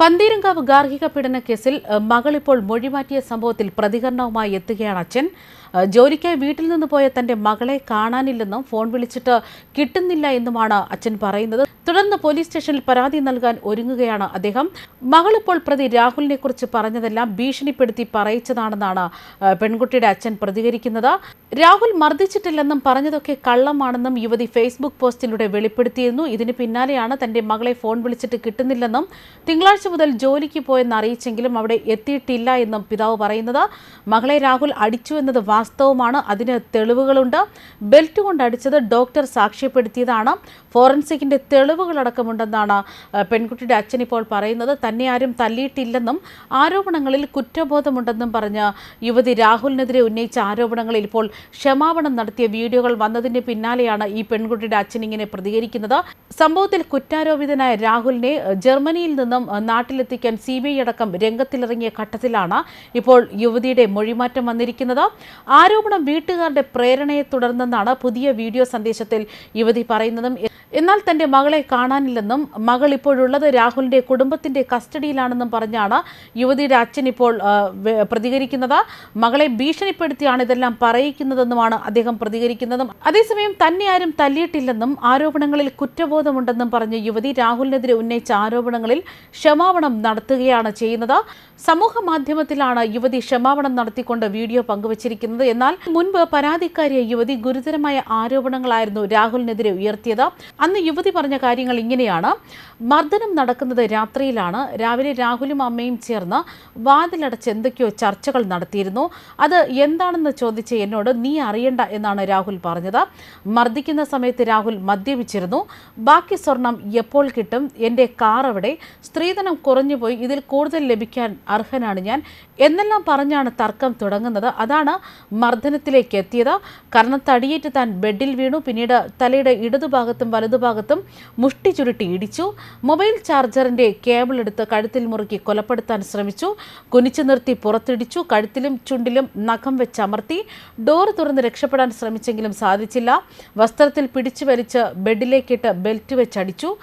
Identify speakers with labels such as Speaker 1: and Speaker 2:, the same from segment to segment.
Speaker 1: പന്തീരങ്കാവ് ഗാർഹിക പീഡന കേസിൽ മകൾ മകളിപ്പോൾ മൊഴിമാറ്റിയ സംഭവത്തിൽ പ്രതികരണവുമായി എത്തുകയാണ് അച്ഛൻ. ജോലിക്കായി വീട്ടിൽ നിന്ന് പോയ തന്റെ മകളെ കാണാനില്ലെന്നും ഫോൺ വിളിച്ചിട്ട് കിട്ടുന്നില്ല എന്നുമാണ് അച്ഛൻ പറയുന്നത്. തുടർന്ന് പോലീസ് സ്റ്റേഷനിൽ പരാതി നൽകാൻ ഒരുങ്ങുകയാണ് അദ്ദേഹം. മകളിപ്പോൾ പ്രതി രാഹുലിനെ കുറിച്ച് പറഞ്ഞതെല്ലാം ഭീഷണിപ്പെടുത്തി പറയിച്ചതാണെന്നാണ് പെൺകുട്ടിയുടെ അച്ഛൻ പ്രതികരിക്കുന്നത്. രാഹുൽ മർദ്ദിച്ചിട്ടില്ലെന്നും പറഞ്ഞതൊക്കെ കള്ളമാണെന്നും യുവതി ഫേസ്ബുക്ക് പോസ്റ്റിലൂടെ വെളിപ്പെടുത്തിയിരുന്നു. ഇതിന് പിന്നാലെയാണ് തന്റെ മകളെ ഫോൺ വിളിച്ചിട്ട് കിട്ടുന്നില്ലെന്നും തിങ്കളാഴ്ച മുതൽ ജോലിക്ക് പോയെന്ന് അറിയിച്ചെങ്കിലും അവിടെ എത്തിയിട്ടില്ല എന്നും പിതാവ് പറയുന്നത്. മകളെ രാഹുൽ അടിച്ചു എന്നത് വാസ്തവമാണ്. അതിന് തെളിവുകളുണ്ട്. ബെൽറ്റ് കൊണ്ട് അടിച്ചത് ഡോക്ടർ സാക്ഷ്യപ്പെടുത്തിയതാണ്. ഫോറൻസിക്കിന്റെ തെളിവുകളടക്കമുണ്ടെന്നാണ് പെൺകുട്ടിയുടെ അച്ഛൻ ഇപ്പോൾ പറയുന്നത്. തന്നെ ആരും തല്ലിയിട്ടില്ലെന്നും ആരോപണങ്ങളിൽ കുറ്റബോധമുണ്ടെന്നും പറഞ്ഞ് യുവതി രാഹുലിനെതിരെ ഉന്നയിച്ച ആരോപണങ്ങളിൽ ഇപ്പോൾ ക്ഷമാപണം നടത്തിയ വീഡിയോകൾ വന്നതിന് പിന്നാലെയാണ് ഈ പെൺകുട്ടിയുടെ അച്ഛൻ ഇങ്ങനെ പ്രതികരിക്കുന്നത്. സംഭവത്തിൽ കുറ്റാരോപിതനായ രാഹുലിനെ ജർമ്മനിയിൽ നിന്നും നാട്ടിലെത്തിക്കാൻ സി ബി ഐ അടക്കം രംഗത്തിലിറങ്ങിയ ഘട്ടത്തിലാണ് ഇപ്പോൾ യുവതിയുടെ മൊഴിമാറ്റം വന്നിരിക്കുന്നത്. ആരോപണം വീട്ടുകാരുടെ പ്രേരണയെ തുടർന്നെന്നാണ് പുതിയ വീഡിയോ സന്ദേശത്തിൽ യുവതി പറയുന്നതും. എന്നാൽ തന്റെ മകളെ കാണാനില്ലെന്നും മകൾ ഇപ്പോഴുള്ളത് രാഹുലിന്റെ കുടുംബത്തിന്റെ കസ്റ്റഡിയിലാണെന്നും പറഞ്ഞാണ് യുവതിയുടെ അച്ഛൻ ഇപ്പോൾ പ്രതികരിക്കുന്നത്. മകളെ ഭീഷണിപ്പെടുത്തിയാണ് ഇതെല്ലാം പറയിക്കുന്നതെന്നുമാണ് അദ്ദേഹം പ്രതികരിക്കുന്നതും. അതേസമയം തന്നെ ആരും തല്ലിയിട്ടില്ലെന്നും ആരോപണങ്ങളിൽ കുറ്റബോധമുണ്ടെന്നും പറഞ്ഞ യുവതി രാഹുലിനെതിരെ ഉന്നയിച്ച ആരോപണങ്ങളിൽ ക്ഷമാപണം നടത്തുകയാണ് ചെയ്യുന്നത്. സമൂഹ മാധ്യമത്തിലാണ് യുവതി ക്ഷമാപണം നടത്തിക്കൊണ്ട് വീഡിയോ പങ്കുവച്ചിരിക്കുന്നത്. എന്നാൽ മുൻപ് പരാതിക്കാരിയ യുവതി ഗുരുതരമായ ആരോപണങ്ങളായിരുന്നു രാഹുലിനെതിരെ ഉയർത്തിയത്. അന്ന് യുവതി പറഞ്ഞ കാര്യങ്ങൾ ഇങ്ങനെയാണ്. മർദ്ദനം നടക്കുന്നത് രാത്രിയിലാണ്. രാവിലെ രാഹുലും അമ്മയും ചേർന്ന് വാതിലടച്ച് എന്തൊക്കെയോ ചർച്ചകൾ നടത്തിയിരുന്നു. അത് എന്താണെന്ന് ചോദിച്ച എന്നോട് നീ അറിയണ്ട എന്നാണ് രാഹുൽ പറഞ്ഞത്. മർദ്ദിക്കുന്ന സമയത്ത് രാഹുൽ മദ്യപിച്ചിരുന്നു. ബാക്കി സ്വർണം എപ്പോൾ കിട്ടും? എന്റെ കാർ അവിടെ സ്ത്രീധനം കുറഞ്ഞുപോയി. ഇതിൽ കൂടുതൽ ലഭിക്കാൻ അർഹനാണ് ഞാൻ. എന്നെല്ലാം പറഞ്ഞാണ് തർക്കം തുടങ്ങുന്നത്. അതാണ് മർദ്ദനത്തിലേക്ക് എത്തിയത്. കാരണം തടിയേറ്റ് താൻ ബെഡിൽ വീണു. പിന്നീട് തലയുടെ ഇടതുഭാഗത്തും വലതുഭാഗത്തും മുഷ്ടി ചുരുട്ടി ഇടിച്ചു. മൊബൈൽ ചാർജറിന്റെ കേബിൾ എടുത്ത് കഴുത്തിൽ മുറുക്കി കൊലപ്പെടുത്താൻ ശ്രമിച്ചു. കുനിച്ചു നിർത്തി പുറത്തിടിച്ചു. കഴുത്തിലും ചുണ്ടിലും നഖം വെച്ചമർത്തി ഡോർ തുറന്ന് രക്ഷപ്പെടാൻ ശ്രമിച്ചെങ്കിലും സാധിച്ചില്ല. വസ്ത്രത്തിൽ പിടിച്ചു വലിച്ച് ബെഡിലേക്കിട്ട് ബെൽറ്റ് വെച്ചടിച്ചു.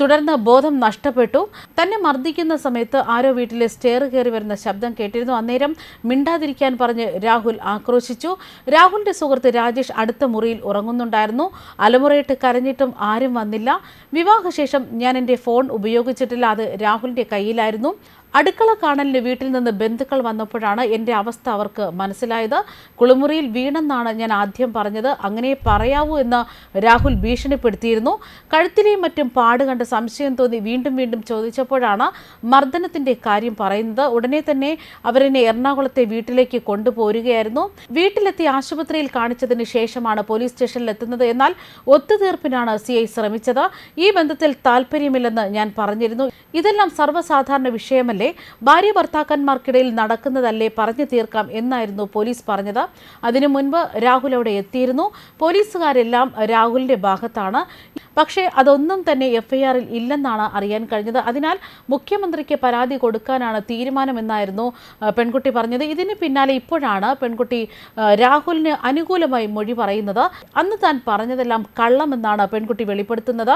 Speaker 1: തുടർന്ന് ബോധം നഷ്ടപ്പെട്ടു. തന്നെ മർദ്ദിക്കുന്ന സമയത്ത് ആരോ വീട്ടിലെ സ്റ്റെയർ കയറി വരുന്ന ശബ്ദം കേട്ടിരുന്നു. അന്നേരം മിണ്ടാതിരിക്കാൻ പറഞ്ഞ് രാഹുൽ ആക്രോശിച്ചു. രാഹുലിന്റെ സുഹൃത്ത് രാജേഷ് അടുത്ത മുറിയിൽ ഉറങ്ങുന്നുണ്ടായിരുന്നു. അലമുറയിട്ട് കരഞ്ഞിട്ടും ആരും വന്നില്ല. വിവാഹശേഷം ഞാൻ എന്റെ ഫോൺ ഉപയോഗിച്ചിട്ടില്ല. അത് രാഹുലിന്റെ കയ്യിലായിരുന്നു. അടുക്കള കാണലിന് വീട്ടിൽ നിന്ന് ബന്ധുക്കൾ വന്നപ്പോഴാണ് എന്റെ അവസ്ഥ അവർക്ക് മനസ്സിലായത്. കുളിമുറിയിൽ വീണെന്നാണ് ഞാൻ ആദ്യം പറഞ്ഞത്. അങ്ങനെ പറയാവൂ എന്ന് രാഹുൽ ഭീഷണിപ്പെടുത്തിയിരുന്നു. കഴുത്തിലെയും മറ്റും പാട് കണ്ട് സംശയം തോന്നി വീണ്ടും വീണ്ടും ചോദിച്ചപ്പോഴാണ് മർദ്ദനത്തിന്റെ കാര്യം പറയുന്നത്. ഉടനെ തന്നെ അവരെന്നെ എറണാകുളത്തെ വീട്ടിലേക്ക് കൊണ്ടുപോരുകയായിരുന്നു. വീട്ടിലെത്തി ആശുപത്രിയിൽ കാണിച്ചതിന് ശേഷമാണ് പോലീസ് സ്റ്റേഷനിൽ എത്തുന്നത്. എന്നാൽ ഒത്തുതീർപ്പിനാണ് സി ഐ ശ്രമിച്ചത്. ഈ ബന്ധത്തിൽ താല്പര്യമില്ലെന്ന് ഞാൻ പറഞ്ഞിരുന്നു. ഇതെല്ലാം സർവസാധാരണ വിഷയമല്ലേ? ഭാര്യ ഭർത്താക്കന്മാർക്കിടയിൽ നടക്കുന്നതല്ലേ പറഞ്ഞു തീർക്കാം എന്നായിരുന്നു പോലീസ് പറഞ്ഞത്. അതിനു മുൻപ് രാഹുൽ അവിടെ എത്തിയിരുന്നു. പോലീസുകാരെല്ലാം രാഹുലിന്റെ ഭാഗത്താണ്. പക്ഷേ അതൊന്നും തന്നെ എഫ്ഐആറിൽ ഇല്ലെന്നാണ് അറിയാൻ കഴിഞ്ഞത്. അതിനാൽ മുഖ്യമന്ത്രിക്ക് പരാതി കൊടുക്കാനാണ് തീരുമാനമെന്നായിരുന്നു പെൺകുട്ടി പറഞ്ഞത്. ഇതിന് പിന്നാലെ ഇപ്പോഴാണ് പെൺകുട്ടി രാഹുലിന് അനുകൂലമായി മൊഴി പറയുന്നത്. അന്ന് താൻ പറഞ്ഞതെല്ലാം കള്ളമെന്നാണ് പെൺകുട്ടി വെളിപ്പെടുത്തുന്നത്.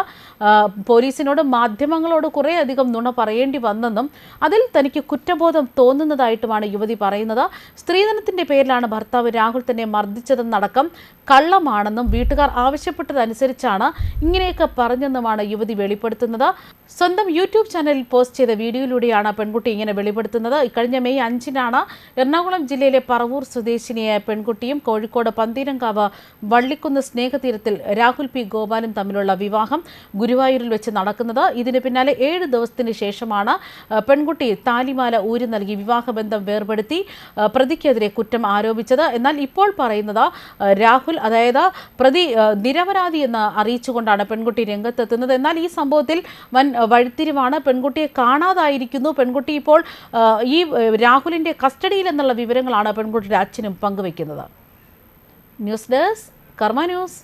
Speaker 1: പോലീസിനോട് മാധ്യമങ്ങളോട് കുറേ അധികം നുണ പറയേണ്ടി വന്നെന്നും അതിൽ തനിക്ക് കുറ്റബോധം തോന്നുന്നതായിട്ടുമാണ് യുവതി പറയുന്നത്. സ്ത്രീധനത്തിന്റെ പേരിലാണ് ഭർത്താവ് രാഹുൽ തന്നെ മർദ്ദിച്ചതെന്നടക്കം കള്ളമാണെന്നും വീട്ടുകാർ ആവശ്യപ്പെട്ടതനുസരിച്ചാണ് ഇങ്ങനെയൊക്കെ പറഞ്ഞെന്നുമാണ് യുവതി വെളിപ്പെടുത്തുന്നത്. സ്വന്തം യൂട്യൂബ് ചാനലിൽ പോസ്റ്റ് ചെയ്ത വീഡിയോയിലൂടെയാണ് പെൺകുട്ടി ഇങ്ങനെ വെളിപ്പെടുത്തുന്നത്. ഇക്കഴിഞ്ഞ മെയ് അഞ്ചിനാണ് എറണാകുളം ജില്ലയിലെ പറവൂർ സ്വദേശിനിയായ പെൺകുട്ടിയും കോഴിക്കോട് പന്തീരങ്കാവ് വള്ളിക്കുന്ന് സ്നേഹതീരത്തിൽ രാഹുൽ പി ഗോപാലും തമ്മിലുള്ള വിവാഹം ഗുരുവായൂരിൽ വെച്ച് നടക്കുന്നത്. ഇതിന് പിന്നാലെ ഏഴ് ദിവസത്തിന് ശേഷമാണ് പെൺകുട്ടി താലിമാല ഊരി നൽകി വിവാഹബന്ധം വേർപെടുത്തി പ്രതിക്കെതിരെ കുറ്റം ആരോപിച്ചത്. എന്നാൽ ഇപ്പോൾ പറയുന്നത് രാഹുൽ അതായത് പ്രതി നിരപരാധി എന്ന് അറിയിച്ചുകൊണ്ടാണ് പെൺകുട്ടി രംഗത്തെത്തുന്നത്. എന്നാൽ ഈ സംഭവത്തിൽ വൻ വഴിത്തിരിവാണ്. പെൺകുട്ടിയെ കാണാതായിരിക്കുന്നു. പെൺകുട്ടി ഇപ്പോൾ ഈ രാഹുലിന്റെ എന്നുള്ള വിവരങ്ങളാണ് പെൺകുട്ടിയുടെ അച്ഛനും പങ്കുവെക്കുന്നത്. News desk Karma news.